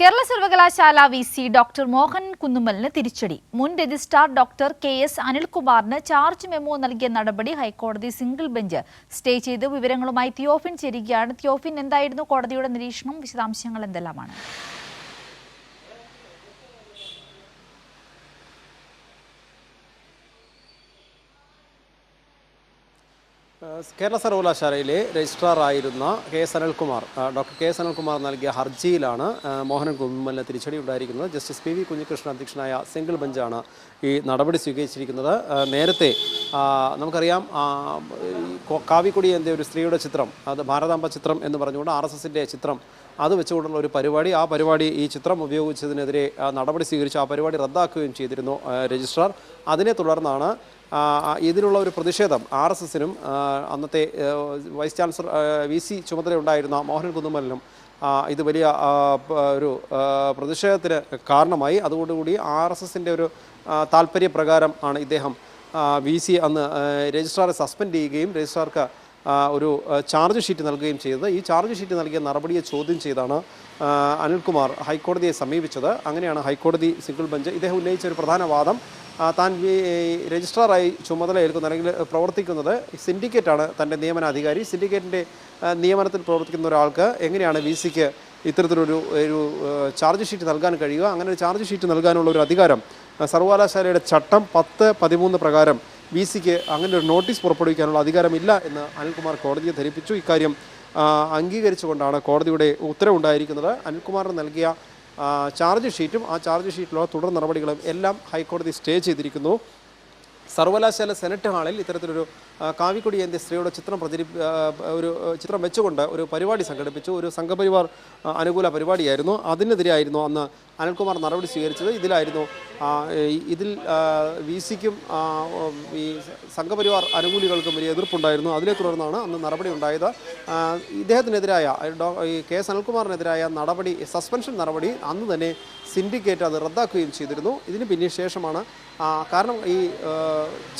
കേരള സർവകലാശാല V C doctor Mohan കുന്നുമലിന് തിരിച്ചടി. മുൻ രജിസ്ട്രാർ ഡോക്ടർ കെ എസ് അനിൽകുമാറിന് ചാർജ് മെമ്മോ നൽകിയ നടപടി ഹൈക്കോടതി സിംഗിൾ ബെഞ്ച് സ്റ്റേ ചെയ്ത് വിവരങ്ങളുമായി തിയോഫിൻ ചേരുകയാണ്. തിയോഫിൻ എന്തായിരുന്നു കോടതിയുടെ നിരീക്ഷണം? വിശദാംശങ്ങൾ എന്തെല്ലാമാണ്? കേരള സർവകലാശാലയിലെ രജിസ്ട്രാർ ആയിരുന്ന K S Anilkumar doctor K S Anilkumar നൽകിയ ഹർജിയിലാണ് മോഹനൻ കുമ്മലിന് തിരിച്ചടി ഉണ്ടായിരിക്കുന്നത്. ജസ്റ്റിസ് പി വി കുഞ്ഞികൃഷ്ണൻ അധ്യക്ഷനായ സിംഗിൾ ബെഞ്ചാണ് ഈ നടപടി സ്വീകരിച്ചിരിക്കുന്നത്. നേരത്തെ നമുക്കറിയാം കാവിക്കുടി എന്ന ഒരു സ്ത്രീയുടെ ചിത്രം അത് ഭാരതാംബ ചിത്രം എന്ന് പറഞ്ഞുകൊണ്ട് ആർ എസ് എസിന്റെ ചിത്രം അത് വെച്ചുകൊണ്ടുള്ള ഒരു പരിപാടി. ആ പരിപാടി ഈ ചിത്രം ഉപയോഗിച്ചതിനെതിരെ നടപടി സ്വീകരിച്ച് ആ പരിപാടി റദ്ദാക്കുകയും ചെയ്തിരുന്നു രജിസ്ട്രാർ. അതിനെ തുടർന്നാണ് ഇതിനുള്ള ഒരു പ്രതിഷേധം ആർ എസ് എസിനും അന്നത്തെ വൈസ് ചാൻസലർ വി സി ചുമതലയുണ്ടായിരുന്ന മോഹൻ കുന്നുമലിനും ഇത് വലിയ ഒരു പ്രതിഷേധത്തിന് കാരണമായി. അതോടുകൂടി ആർ എസ് എസിന്റെ ഒരു താല്പര്യപ്രകാരം ആണ് ഇദ്ദേഹം വി സി അന്ന് രജിസ്ട്രാറെ സസ്പെൻഡ് ചെയ്യുകയും രജിസ്ട്രാർക്ക് ഒരു ചാർജ് ഷീറ്റ് നൽകുകയും ചെയ്തത്. ഈ ചാർജ് ഷീറ്റ് നൽകിയ നടപടിയെ ചോദ്യം ചെയ്താണ് അനിൽകുമാർ ഹൈക്കോടതിയെ സമീപിച്ചത്. അങ്ങനെയാണ് ഹൈക്കോടതി സിംഗിൾ ബെഞ്ച് ഇദ്ദേഹം ഉന്നയിച്ച ഒരു പ്രധാന വാദം. താൻ രജിസ്ട്രാറായി ചുമതല ഏൽക്കുന്ന അല്ലെങ്കിൽ പ്രവർത്തിക്കുന്നത് സിൻഡിക്കേറ്റാണ് തന്റെ നിയമനാധികാരി. സിൻഡിക്കേറ്റിന്റെ നിയമനത്തിൽ പ്രവർത്തിക്കുന്ന ഒരാൾക്ക് എങ്ങനെയാണ് വി സിക്ക് ഇത്തരത്തിലൊരു ഒരു ചാർജ് ഷീറ്റ് നൽകാൻ കഴിയുക? അങ്ങനെ ഒരു ചാർജ് ഷീറ്റ് നൽകാനുള്ള ഒരു അധികാരം സർവകലാശാലയുടെ ചട്ടം പത്ത് പതിമൂന്ന് പ്രകാരം വി സിക്ക് അങ്ങനെ ഒരു നോട്ടീസ് പുറപ്പെടുവിക്കാനുള്ള അധികാരമില്ല എന്ന് അനിൽകുമാർ കോടതിയെ ധരിപ്പിച്ചു. ഇക്കാര്യം അംഗീകരിച്ചുകൊണ്ടാണ് കോടതിയുടെ ഉത്തരവുണ്ടായിരിക്കുന്നത്. അനിൽകുമാറിന് നൽകിയ ചാർജ് ഷീറ്റും ആ ചാർജ് ഷീറ്റിലുള്ള തുടർ നടപടികളും എല്ലാം ഹൈക്കോടതി സ്റ്റേ ചെയ്തിരിക്കുന്നു. സർവകലാശാല സെനറ്റ് ഹാളിൽ ഇത്തരത്തിലൊരു കാവിക്കുടി എന്ന സ്ത്രീയുടെ ചിത്രം പ്രചരി ഒരു ചിത്രം വെച്ചുകൊണ്ട് ഒരു പരിപാടി സംഘടിപ്പിച്ചു. ഒരു സംഘപരിവാർ അനുകൂല പരിപാടിയായിരുന്നു. അതിനെതിരെയായിരുന്നു അന്ന് അനിൽകുമാർ നടപടി സ്വീകരിച്ചത് ഇതിലായിരുന്നു. ഇതിൽ വി സിക്കും ഈ സംഘപരിവാർ അനുകൂലികൾക്കും വലിയ എതിർപ്പുണ്ടായിരുന്നു. അതിനെ തുടർന്നാണ് അന്ന് നടപടി ഉണ്ടായത്. ഇദ്ദേഹത്തിനെതിരായ ഈ കെ എസ് അനിൽകുമാറിനെതിരായ നടപടി സസ്പെൻഷൻ നടപടി അന്ന് തന്നെ സിൻഡിക്കേറ്റ് അത് റദ്ദാക്കുകയും ചെയ്തിരുന്നു. ഇതിന് പിന്നെ ശേഷമാണ് കാരണം ഈ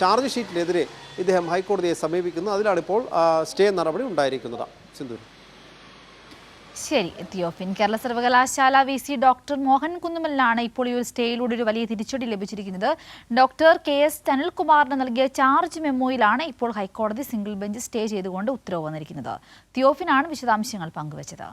ചാർജ് ഷീറ്റിനെതിരെ ഇദ്ദേഹം ഹൈക്കോടതിയെ സമീപിക്കുന്നു. അതിലാണിപ്പോൾ സ്റ്റേ നടപടി ഉണ്ടായിരിക്കുന്നത്. സിന്ധു ശരി എത്തിയോഫിൻ കേരള സർവകലാശാല വി സി ഡോക്ടർ മോഹൻ കുന്നുമലിനാണ് ഇപ്പോൾ ഈ ഒരു സ്റ്റേയിലൂടെ ഒരു വലിയ തിരിച്ചടി ലഭിച്ചിരിക്കുന്നത്. ഡോക്ടർ കെ എസ് അനിൽകുമാറിന് നൽകിയ ചാർജ് മെമ്മോയിലാണ് ഇപ്പോൾ ഹൈക്കോടതി സിംഗിൾ ബെഞ്ച് സ്റ്റേ ചെയ്തുകൊണ്ട് ഉത്തരവ് വന്നിരിക്കുന്നത്. തിയോഫിനാണ് വിശദാംശങ്ങൾ പങ്കുവച്ചത്.